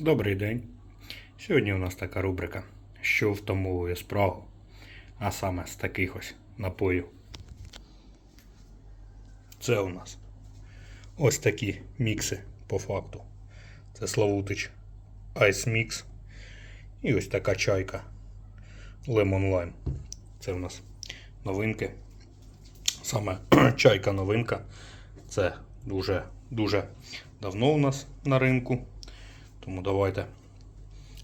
Добрий день. Сьогодні у нас така рубрика, що втамовує спрагу, а саме з таких ось напоїв. Це у нас ось такі мікси по факту. Це Славутич Ice Mix і ось така чайка Lemon Lime. Це у нас новинки. Саме чайка новинка. Це дуже дуже давно у нас на ринку. Тому давайте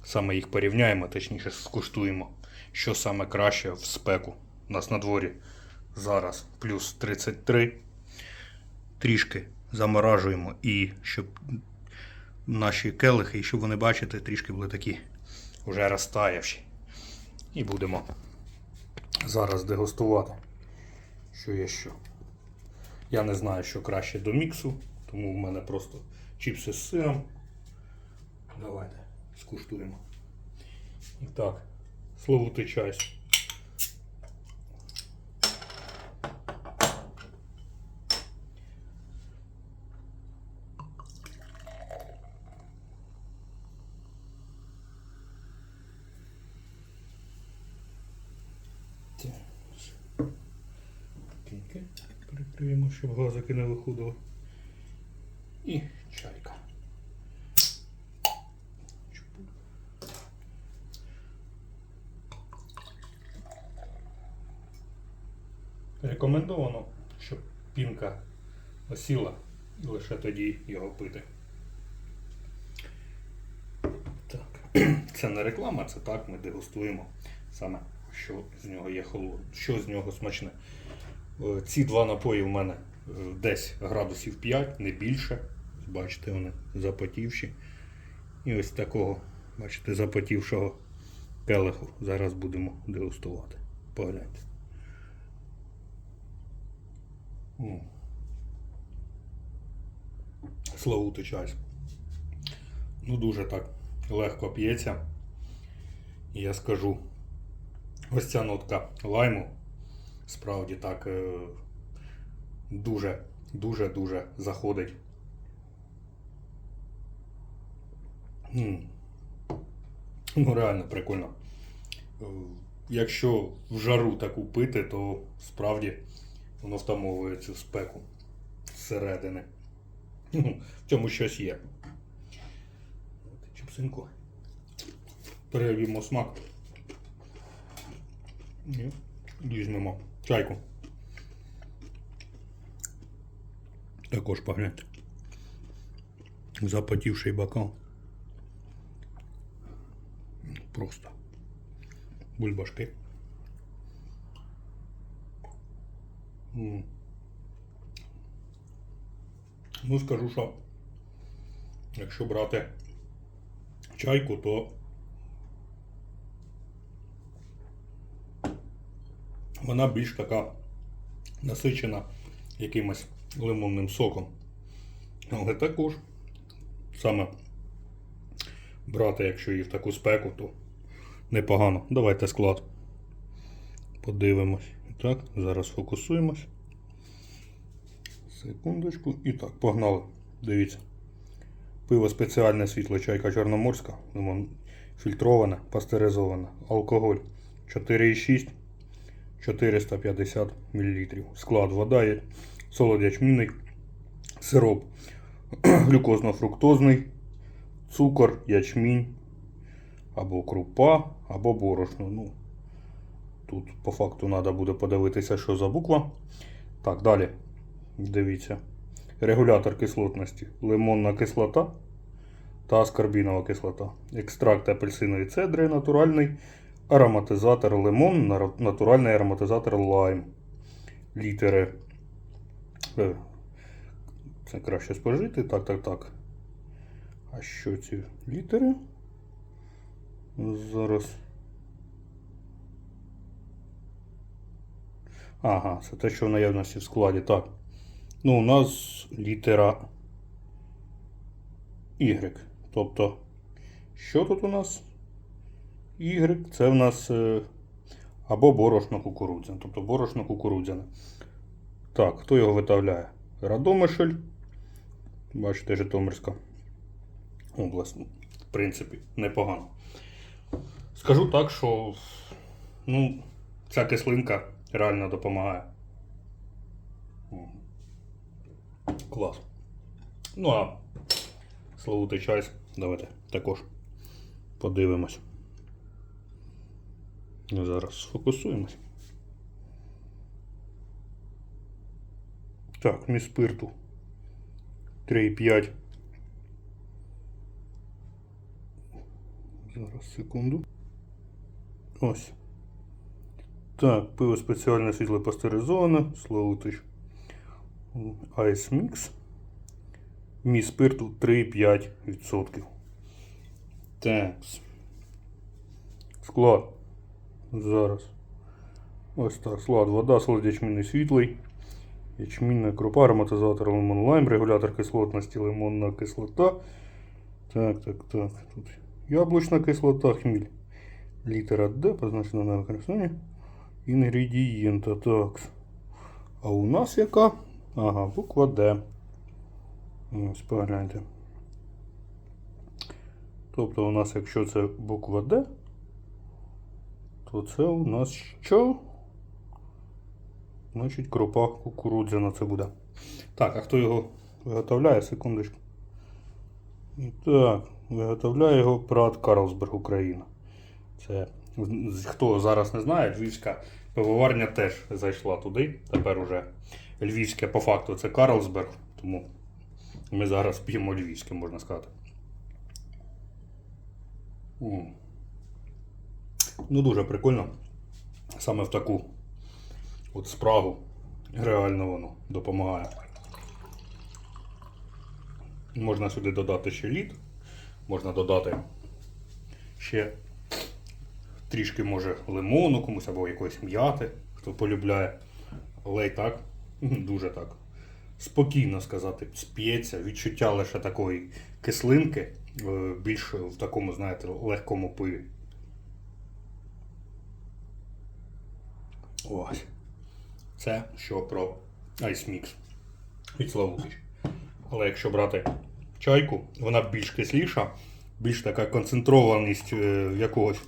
саме їх порівняємо, точніше скуштуємо, що саме краще в спеку. У нас на дворі зараз плюс 33. Трішки заморажуємо і щоб наші келихи, і щоб вони бачите, трішки були такі вже розтаявші. І будемо зараз дегустувати, що є що. Я не знаю, що краще до міксу, тому в мене просто чіпси з сиром. Давайте скуштуємо. І так, словутий чай. Прикриємо, щоб газики не виходили. І чайка. Рекомендовано, щоб пінка осіла і лише тоді його пити. Так. Це не реклама, це так, ми дегустуємо саме, що з нього є холодне, що з нього смачне. Е, Ці два напої в мене е, десь градусів 5, не більше. Бачите, вони запотівші. І ось такого, бачите, запотівшого келиху зараз будемо дегустувати. Погляньте. М. Славутий. Ну, дуже так легко п'ється. І я скажу, ось ця нотка лайму справді так е, дуже, дуже, дуже заходить. Ну, реально прикольно. Е, Якщо в жару таку пити, то справді воно втамовує цю спеку зсередини. В цьому щось є. Чіпсинку. Перевімо смак. І візьмемо чайку. Також погляньте. Запотівший бокал. Просто бульбашки. Ну, скажу, що якщо брати чайку, то вона більш така насичена якимось лимонним соком. Але також саме брати, якщо її в таку спеку, то непогано. Давайте склад. Подивимось. Так, зараз фокусуємось. Секундочку. І так, погнали. Дивіться. Пиво спеціальне світло чайка чорноморська, лимон фільтроване, пастеризоване, алкоголь 4,6 450 мл. Склад вода солод ячмінний, сироп глюкозно-фруктозний, цукор, ячмінь, або крупа, або борошно. Ну, Тут по факту треба буде подивитися, що за буква. Так, далі. Дивіться. Регулятор кислотності. Лимонна кислота та аскорбінова кислота. Екстракт апельсинової цедри, натуральний ароматизатор лимон, натуральний ароматизатор лайм. Літери. Е, Це краще спожити. Так, так, так. А що ці літери? Зараз. Ага, це те, що в наявності в складі. Так. Ну, у нас літера Y. Тобто, що тут у нас? Y це в нас е, або борошно кукурудзяне. Тобто борошно кукурудзяне. Так, хто його виготовляє? Радомишль. Бачите, Житомирська область. В принципі, непогано. Скажу так, що ну, ця кислинка реально допомагає. Клас. Ну а Славутий чай, давайте також подивимось. Ну, Зараз сфокусуємось. Так, міс спирту 3,5. Зараз секунду. Ось. Так, пиво спеціальне світло пастеризоване, Славутич. Ice Mix. Міс спирту 3,5%. Так. Склад. Зараз. Ось так. Склад. Вода, склад ячмінний світлий. Ячмінна крупа, ароматизатор лимон лайм, регулятор кислотності, лимонна кислота. Так, так, так. Тут яблучна кислота, хміль. Літера Д позначена на використання. Інгредієнта. Так. А у нас яка? Ага, буква Д. Ось погляньте. Тобто у нас, якщо це буква Д, то це у нас що? Значить, крупа кукурудзяна це буде. Так, а хто його виготовляє? Секундочку. І так, виготовляє його Прат Карлсберг, Україна. Це хто зараз не знає, львівська пивоварня теж зайшла туди. Тепер уже львівське по факту це Карлсберг, тому ми зараз п'ємо львівське, можна сказати. Ну, дуже прикольно. Саме в таку от спрагу реально воно допомагає. Можна сюди додати ще лід, можна додати ще трішки може лимону комусь або якоїсь м'яти, хто полюбляє. Але і так, дуже так. Спокійно сказати, сп'ється, відчуття лише такої кислинки, е, більш в такому, знаєте, легкому пиві. Ось. Це що про Ice Mix від Славутич. Але якщо брати чайку, вона більш кисліша, більш така концентрованість е, якогось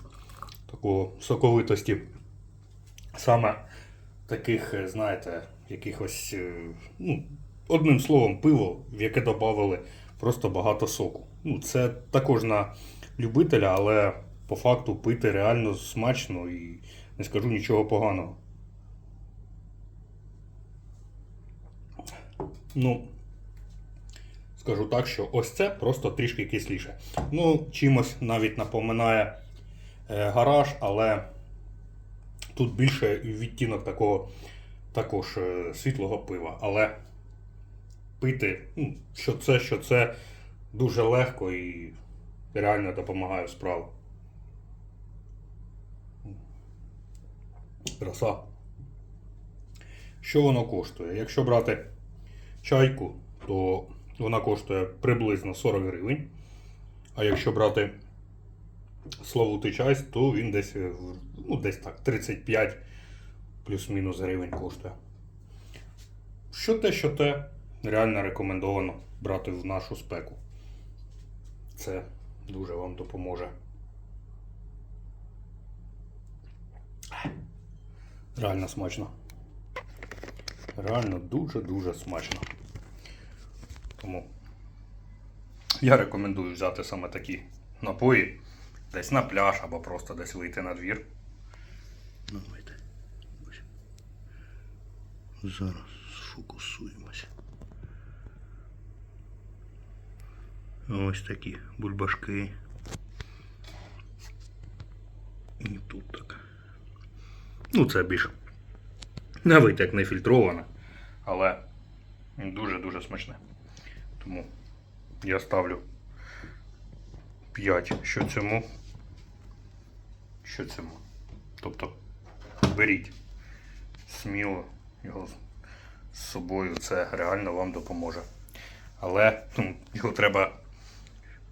такого соковитості. Саме таких, е, знаєте, якихось, е, ну, одним словом, пиво, в яке додали просто багато соку. Ну, це також на любителя, але по факту пити реально смачно і не скажу нічого поганого. Ну, скажу так, що ось це просто трішки кисліше. Ну, чимось навіть напоминає гараж, але тут більше відтінок такого також е, світлого пива. Але пити, ну, що це, що це дуже легко і реально допомагає справу. Краса. Що воно коштує? Якщо брати чайку, то вона коштує приблизно 40 гривень. А якщо брати Славутий чай, то він десь, е, ну, десь так, 35 плюс-мінус гривень коштує. Що те, що те, реально рекомендовано брати в нашу спеку. Це дуже вам допоможе. Реально смачно. Реально дуже-дуже смачно. Тому я рекомендую взяти саме такі напої десь на пляж або просто десь вийти на двір. Ну, давайте. Зараз сфокусуємося. Ось такі бульбашки. І тут так. Ну, це більш на вид як не фільтроване, але дуже-дуже смачне. Тому я ставлю 5 що цьому, що цьому. Тобто беріть сміло його з собою, це реально вам допоможе. Але ну, його треба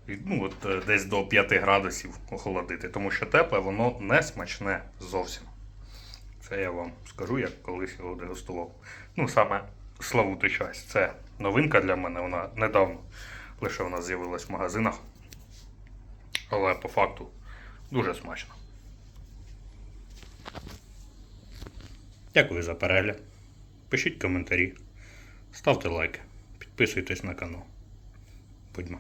ну, от, е, десь до 5 градусів охолодити, тому що тепле воно не смачне зовсім. Це я вам скажу, як колись його дегустував. Ну, саме Славутий чай. Це новинка для мене, вона недавно лише нас з'явилась в магазинах. Але по факту дуже смачно. Дякую за перегляд. Пишіть коментарі, ставте лайки, підписуйтесь на канал. Будьмо.